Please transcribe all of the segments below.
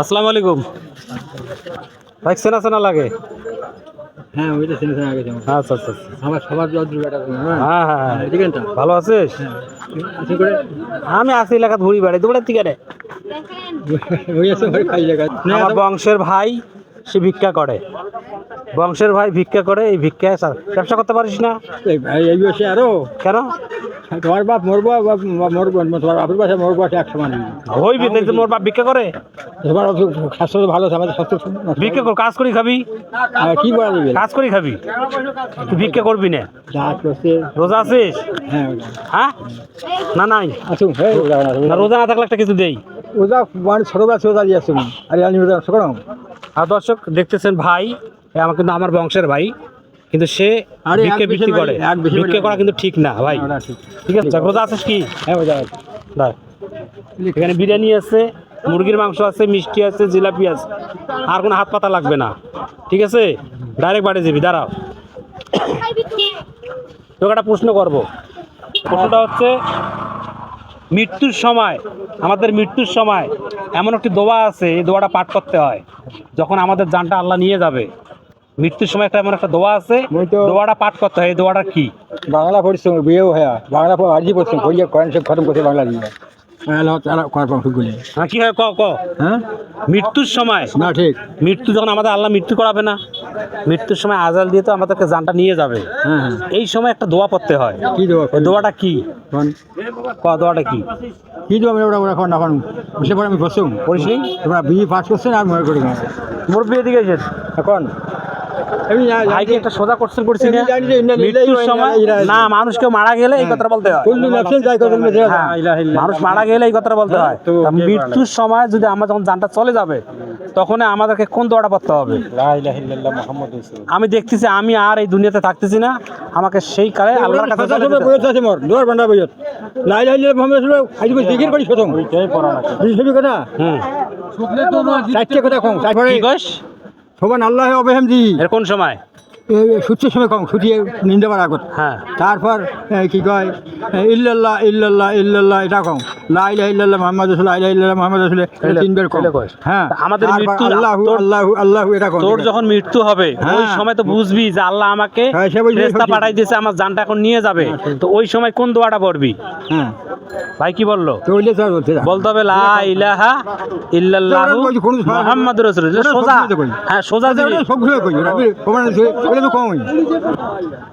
আসসালামু আলাইকুম। ভাই চেনা চেনা লাগে? হ্যাঁ ওইটা সেনা সেনা আগে আমার। আচ্ছা আচ্ছা আচ্ছা। আমার সবার যদ্র বেটা হ্যাঁ। হ্যাঁ হ্যাঁ হ্যাঁ। ভালো আছিস? আছে করে আমি আছি এলাকা ঘুরি বেড়াই দৌড়ার থেকে রে আমার বংশের ভাই। সে ভিক্ষা করে। বংশের ভাই ভিক্ষা করে এই ভিক্ষায় ব্যবসা করতে পারিস না? এই বসে আরও? কেন? তোমার বাপ মরবো বাপ মরবো তোমার বাপের পাশে মরবো এক সমান হইবি তাই তো মোর বাপ ভিক্ষা করে? তোমার স্বাস্থ্য ভালো আছে আমাদের স্বাস্থ্য ভিক্ষা কর কাজ করি খাবি? কি বলা যাবে? কাজ করি খাবি? তুই ভিক্ষা করবি না? রোজা আছিস? হ্যাঁ হ্যাঁ? না নাই? হ্যাঁ রোজা না থাকলে একটা কিছু দেই। রোজা মানে ছোটবেলা ছোট দাঁড়িয়ে আসুন আর আমি ওটা শোনো আর দর্শক দেখতেছেন ভাই আমার কিন্তু আমার বংশের ভাই কিন্তু সে ভিক্ষে বাড়ি, করে। ভিক্ষে করা কিন্তু ঠিক না ভাই। ঠিক আছে রোজা আছিস কি? হ্যাঁ এখানে বিরিয়ানি আছে মুরগির মাংস আছে মিষ্টি আছে জিলাপি আছে। আর কোনো হাত পাতা লাগবে না। ঠিক আছে? ডাইরেক্ট বাড়ি যাবি দাঁড়াও। তোকে একটা প্রশ্ন করব। প্রশ্নটা হচ্ছে মৃত্যুর সময় আমাদের মৃত্যুর সময় এমন একটি দোয়া আছে এই দোয়াটা পাঠ করতে হয়। যখন আমাদের জানটা আল্লাহ নিয়ে যাবে মৃত্যুর সময় একটা এমন একটা দোয়া আছে দোয়াটা পাঠ করতে হয় এই দোয়াটা কি? বাংলা পড়ছিলাম বিয়েও হ্যাঁ। বাংলা পড়ে আজই পড়ছিলাম পড়িয়ে কয়েন সব খতম করছে বাংলা দিয়ে। হ্যাঁ কি হয় ক ক হ্যাঁ? মৃত্যুর সময় না ঠিক। মৃত্যু যখন আমাদের আল্লাহ মৃত্যু করাবে না মৃত্যুর সময় আজাল দিয়ে তো আমাদেরকে জানটা নিয়ে যাবে। হ্যাঁ হ্যাঁ। এই সময় একটা দোয়া পড়তে হয়। কি দোয়া দোয়াটা কি? দোয়াটা কি? কি দোয়া আমি ওরা ওরা এখন এখন পারে আমি বসুন পড়িস নি? তোমরা বিয়ে পাস করছেন আর মনে করি না। এদিকে এখন? ভাইকে একটা সোজা কোশ্চেন করছি মৃত্যুর সময় না মানুষ মারা গেলে এই কথাটা বলতে হয়। হ্যাঁ, মানুষ মারা গেলে এই কথাটা বলতে হয়। তো তা কে মৃত্যুর সময় যদি আমার যখন জানটা চলে যাবে তখন আমাদেরকে কোন দোয়াটা পড়তে হবে। আমি দেখতেছি আমি আর এই দুনিয়াতে থাকতেছি না। আমাকে সেই কালে আল্লাহর কাছে কথা দুয়ার বান্ডা? হুম। চারটে কম, তারপরে সোবান আল্লাহ অবহেমদি এর কোন সময়? সূর্যের সময় কম ছুটিয়ে নিন্দে পারার আগত। হ্যাঁ। তারপর কি কয়? ইল্লাল্লাহ ইল্লাল্লাহ ইল্লাল্লাহ এটা কম। লা ইলাহা ইল্লাল্লাহ মুহাম্মাদ রাসূলুল্লাহ লা ইলাহা ইল্লাল্লাহ মুহাম্মাদ রাসূলুল্লাহ তিনবার কম। হ্যাঁ। আমাদের মৃত্যুর- আল্লাহু আল্লাহু আল্লাহু এটা কম। তোর যখন মৃত্যু হবে হ্যাঁ। ওই সময় তো বুঝবি যে আল্লাহ আমাকে হ্যাঁ, ফেরেশতা পাঠাই দিয়েছে আমার জানটা এখন নিয়ে যাবে। তো ওই সময় কোন দোয়াটা পড়বি? হ্যাঁ। ভাই কি বলল? বলতে হবে ইলাহা ইল্লাল্লাহু রাসূলুল্লাহ। সোজা। হ্যাঁ সোজা দিবি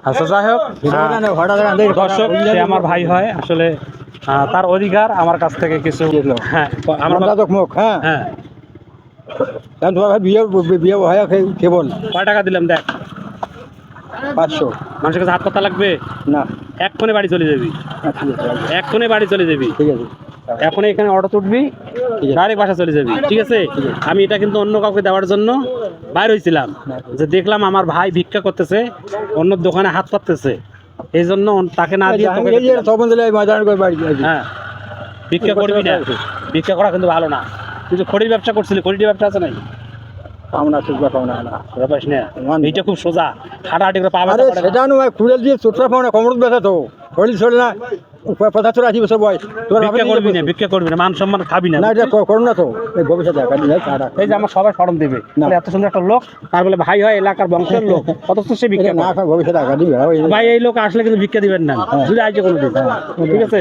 আচ্ছা যাই হোক। হ্যাঁ, দর্শক সে আমার ভাই হয়। আসলে তার অধিকার আমার কাছ থেকে কিছু। হ্যাঁ আমার মুখ হ্যাঁ। হ্যাঁ। ভাই বিয়ে বিয়ে হয় কেবল কয় টাকা দিলাম দেখ? পাঁচশো। মানুষের কাছে হাত পাতা লাগবে? না। এক্ষণে বাড়ি চলে যাবি। এক্ষণে বাড়ি চলে যাবি। ঠিক আছে। এখন এখানে অটো ঠিক ডাইরেক্ট বাসা চলে যাবি ঠিক আছে? আমি এটা কিন্তু অন্য কাউকে দেওয়ার জন্য বাইর হয়েছিলাম যে দেখলাম আমার ভাই ভিক্ষা করতেছে অন্য দোকানে হাত পাততেছে। এই জন্য তাকে না দিয়ে হ্যাঁ ভিক্ষা করবি না। ভিক্ষা করা কিন্তু ভালো না। যে খড়ির ব্যবসা করছিলি খড়ির ব্যবসা আছে নাই? পাওনা না। না? এইটা খুব সোজা। হাঁটাহাঁটি করে পা আরে ব্যথা সেটা নয় খুঁড়ে দিয়ে চোটরা পাওনা কোমর ব্যথা তো। শরীর না পঁচাত্তর আশি বছর বয়স তোমার ভিক্ষা বাপের করবি না নিজে ভিক্ষা করবি না মান সম্মান খাবি না। না এটা করো না তো। এই ভবিষ্যতে এই যে আমার সবাই স্মরণ দেবে। না। এত সুন্দর একটা লোক। তার বলে ভাই হয় এলাকার বংশের লোক। অথচ সে ভিক্ষা না ভবিষ্যতে দিবে। ভাই এই লোক আসলে কিন্তু ভিক্ষা দিবেন না। যদি আইছে কোনো ঠিক আছে?